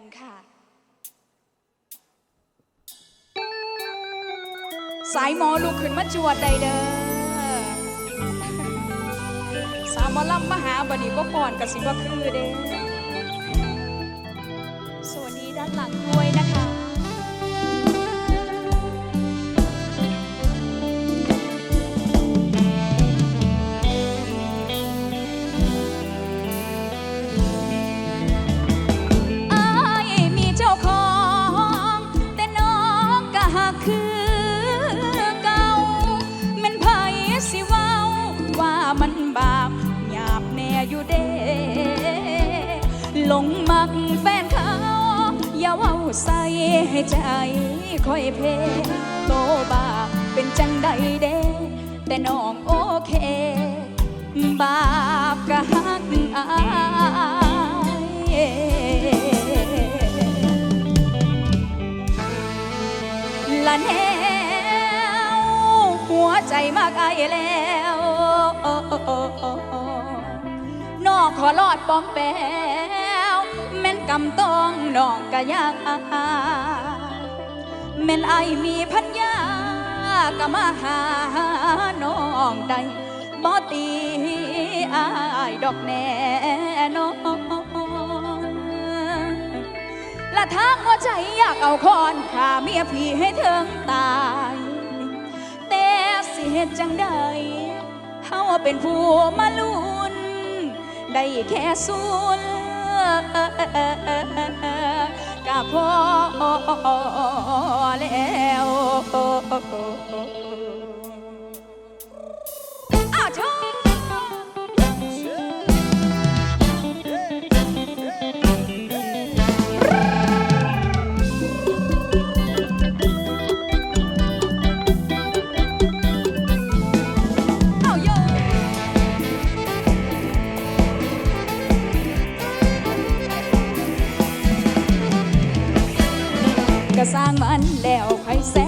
กันค่ะ สายหมอลุกขึ้นมาจวดใดเด้อสาวหมอลำมหาบันีก็ก่อนกับสิบ่คือเด้สวัสดีด้านหลังด้วยนะคะ ให้ใจค่อยเพโตบาเป็นจังใดเด้แต่น้องโอเค บาปก็หักอายละแนวหัวใจมากอายแล้วนอกขอรอดปอมแปม กำต้องน้องกะยากแม่นไอมีพัญญาก็มาหาน้องได้บ่ตีอายดอกแน่นอนละทางหัวใจอยากเอาคอนขาเมียพี่ให้เถิงตาย แต่สิเหตุจังใดเฮาเป็นผู้มาลุนได้แค่สูน ก็พอแล้ว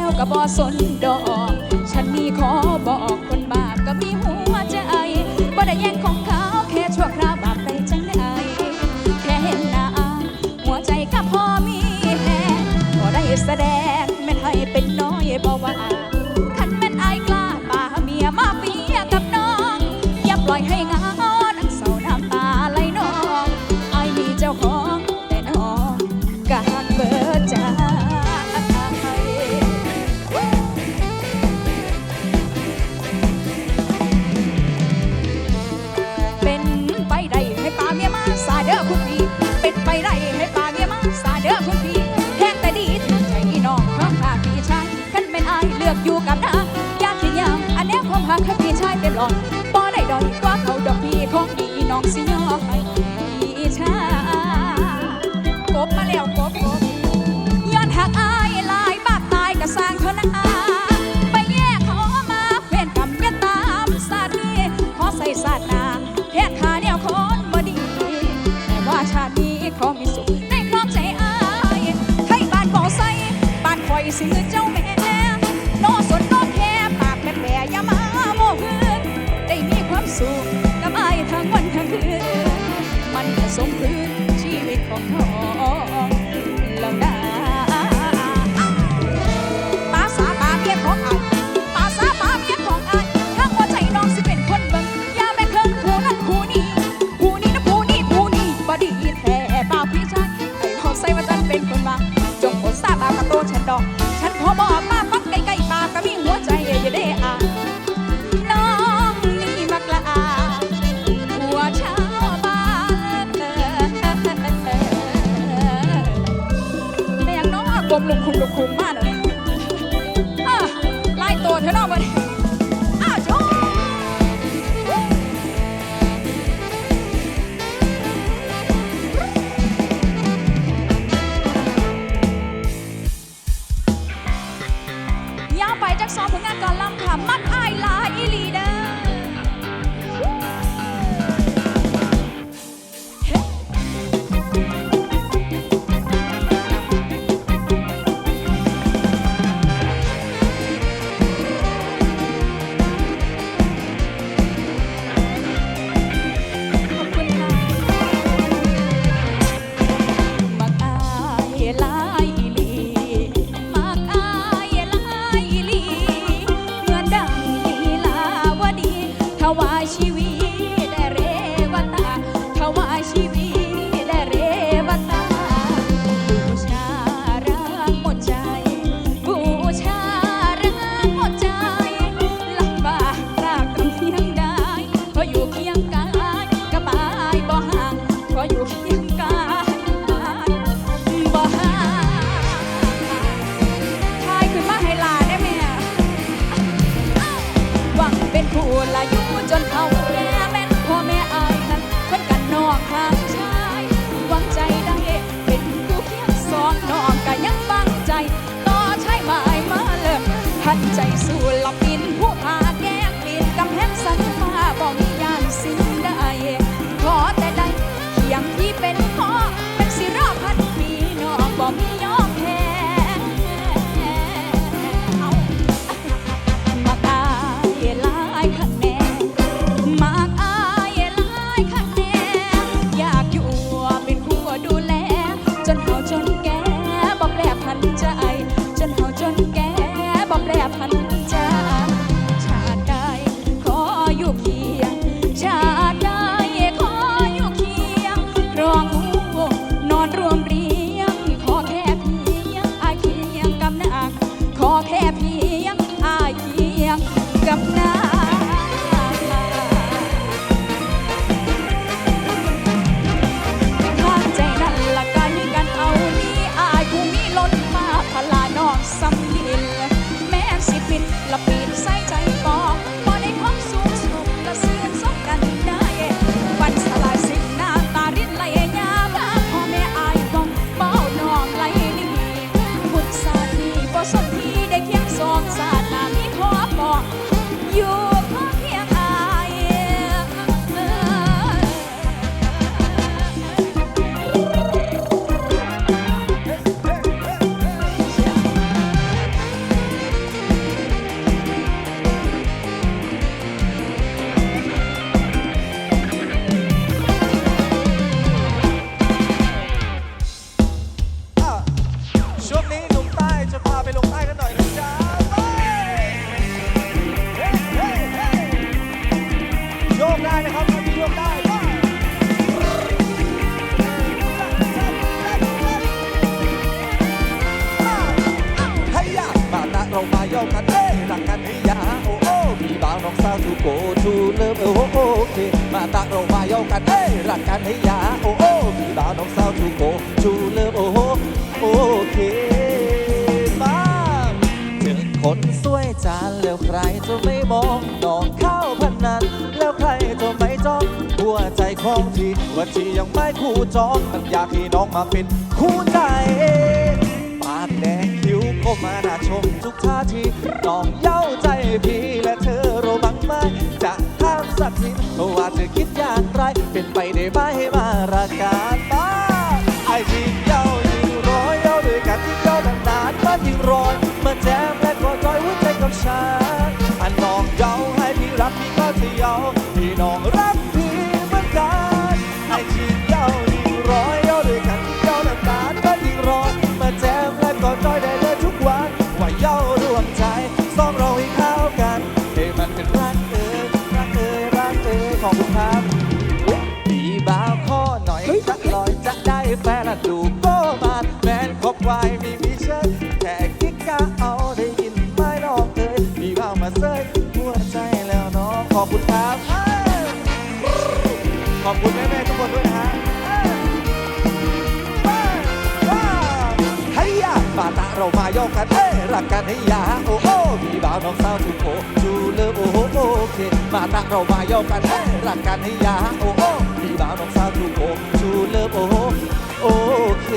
แซวก็บ่สนดอก ฉันมีขอบอกคนบาปก็มีหัวใจบ่ได้แย่งของเขาแค่ชั่วคราวบาปไปจังไดแค่เห็นหน้าหัวใจก็พอมีแฮงบ่ได้แสดงแม่นให้เป็นน้อยบ่ว่าคันแม่นอายกล้าป่าเมียมาเปียกับน้อง อย่าปล่อยให้งา อีชากบมาแล้วกบกบย้อนหักอายลายบาดตายก็สร้างเท่านั้นไปแย่เขามาเพื่นกำยันตามสาดนี้ขอใส่สาดนาแค่ขาเดียวคนบ่ดี แต่ว่าชาตินี้ขอมีสุขในครองใจอายให้บ้านบ่อใส่บ้านคอยสิเงินเจ้าแม่ กลมลุกคุมลุกคุมมากเลย your key. to go to love โอ้โหโอเคบ้างเจอคนสวยจานแล้วใครจะไม่มองดอกข้าวพันนันแล้วใครจะไม่จ้องหัวใจของทีว่าที่ยังไม่คู่จองมันอยากให้น้องมาเป็นคู่ใจปากแดงคิ้วคมมาหน้าชมทุกท่าทีน้องเย้าใจพี่และเธอรู้บังไหมจะข้ามสักนิว่าเธอคิดอย่างไร เป็นไปได้ไหมมารักกับ้า 爱情要 น่ดูโกมาแมนคบไวมีวิเชยแค่กิ๊กกะเอาได้ยินไม่นอกเคยมีบ่าวมาเซยหัวใจแล้วน้องขอบคุณครับขอบคุณแม่ๆทุกคนด้วยนะฮะให้ยาบาตาเรามายอกกันเอ้รักกันให้ยาโอ้โอ้มีบ่าวน้องสาวทุกโคจูเลิฟโอ้โหโอเคบาตาเรามายอกกันเอ้รักกันให้ยาโอ้โอ้มีบ่าวน้องสาวทุกโคจูเลิฟโอ้โห โอเค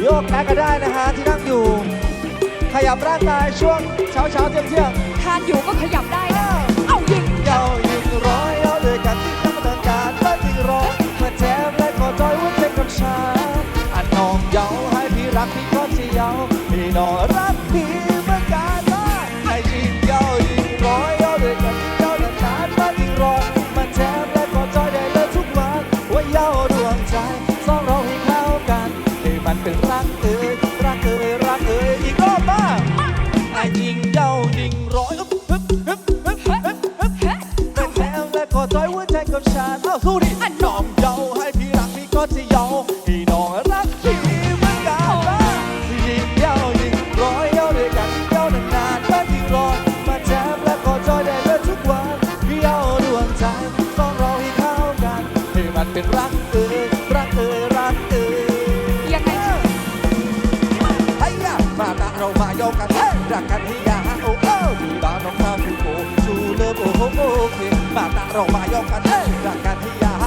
โยกแอคก็ได้นะฮะที่นั่งอยู่ ขยับร่างกายช่วงเช้าเช้าเที่ยงเที่ยงทานอยู่ก็ขยับได้เอายิง เยายิงร้อยเอาเลยกันที่ตั้งแต่การเลิกยิงร้อยเมื่อแถมและขอจอยวุ้นเป็นกับฉันอันน้องเยาให้พี่รักพี่ก็จะเยาพี่น้องรักพี่ よかった中にやおおリバの覚悟すれば OK またロマよかった中にや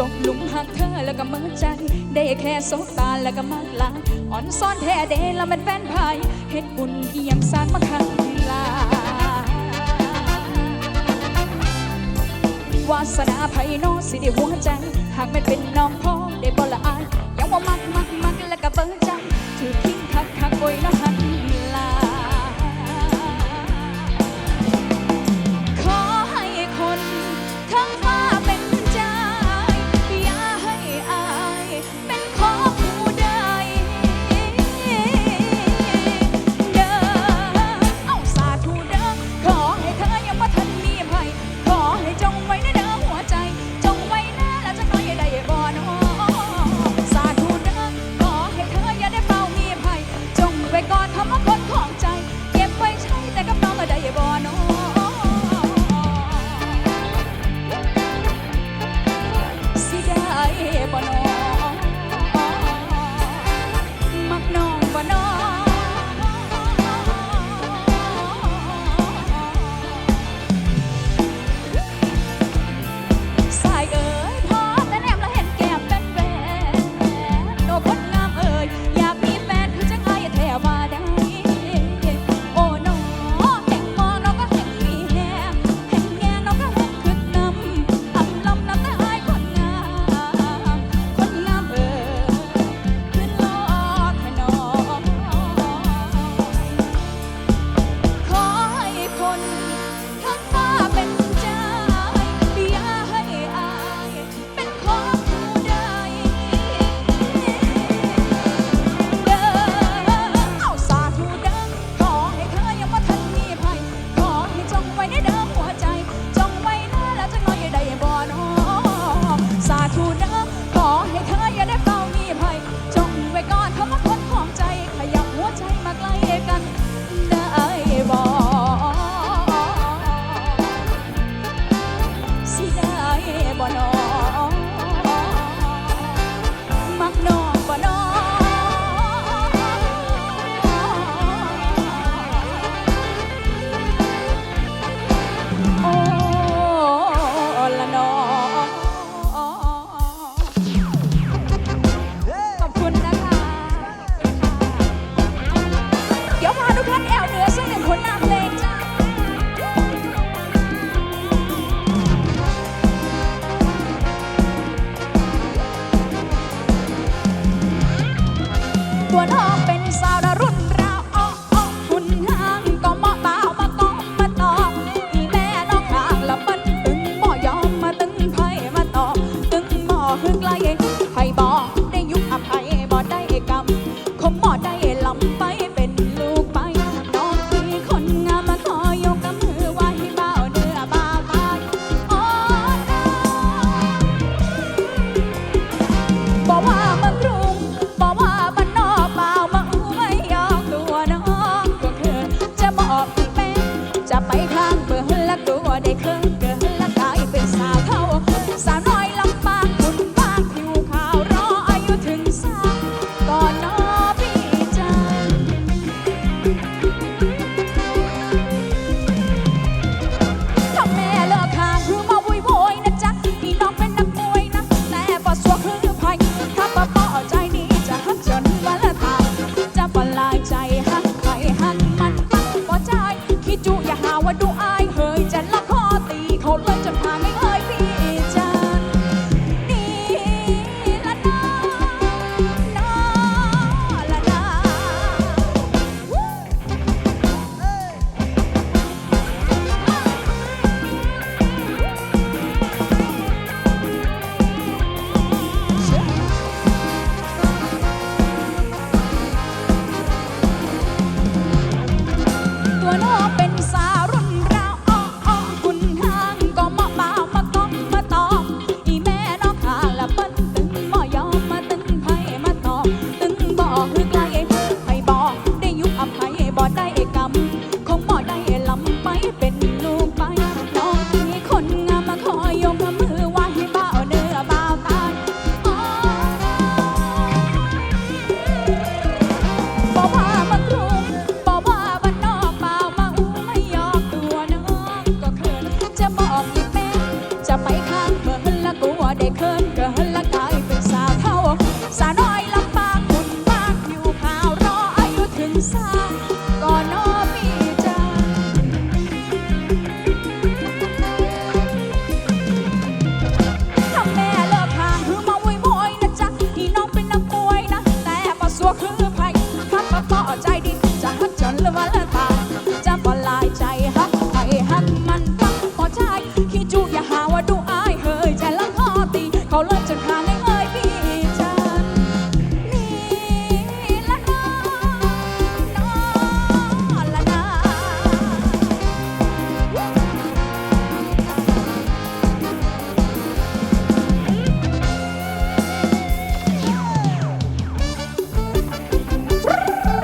ตกหลุมหักเมินใจ ได้แค่สบตาแล้วก็มากลาอ่อนซ่อนแท้เดแล้วมันแฟนพายเฮ็ดบุญเอียงสารมาคังลาวาสนาไพโนอสิได้หัวใจ หากไม่เป็นน้องพ่อได้บ่ละอายยังว่ามักมักมักแล้วก็เบิ่งใจถือคิงคักคักโอยน้ำหัน surprise.